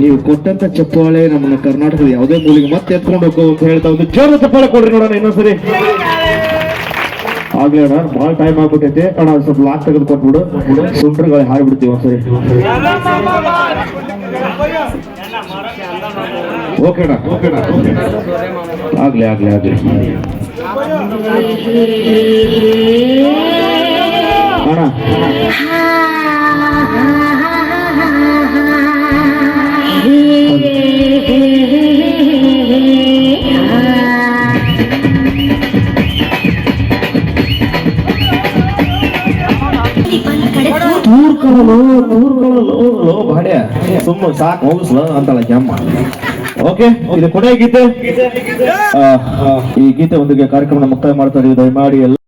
ನೀವು ಕೊಟ್ಟಂತ ಚಪ್ಪಾಳೆ ನಮ್ಮನ್ನ ಕರ್ನಾಟಕದ ಯಾವುದೇ ಮೂಲಿಗೆ ಮತ್ತೆ ಎತ್ಕೊಂಡು ಹೋಗೋ ಅಂತ ಹೇಳ್ತಾ ಒಂದು ಜೋರ ಚಪ್ಪಾಳೆ ಕೊಡ್ರಿ ನೋಡೋಣ ಇನ್ನೊಂದ್ಸರಿ. ಆಗ್ಲೇ ಅಣ್ಣ, ಭಾಳ ಟೈಮ್ ಆಗ್ಬಿಟ್ಟೈತೆ. ಅಣ್ಣ ಸ್ವಲ್ಪ ಲಾಕ್ ತೆಗೆದು ಕೊಟ್ಬಿಡು ಸುಂಟ್ರಗಳು ಹಾರಿಬಿಡ್ತೀವಿ ಒಂದ್ಸರಿ. ಓಕೆ ಅಣ್ಣ ಓಕೆ ಅಣ್ಣ. ಆಗ್ಲಿ ಆಗ್ಲಿ ಆಗ್ಲಿ. ಅಣ್ಣ ಸಾಕು ಅಂತಲ್ಲ ಕೆಮ್ಮ. ಓಕೆ ಇದು ಗೀತೆ. ಈ ಗೀತೆ ಒಂದಿಗೆ ಕಾರ್ಯಕ್ರಮ ಮುಕ್ತಾಯ ಮಾಡ್ತಾರೆ. ದಯಮಾಡಿ ಎಲ್ಲ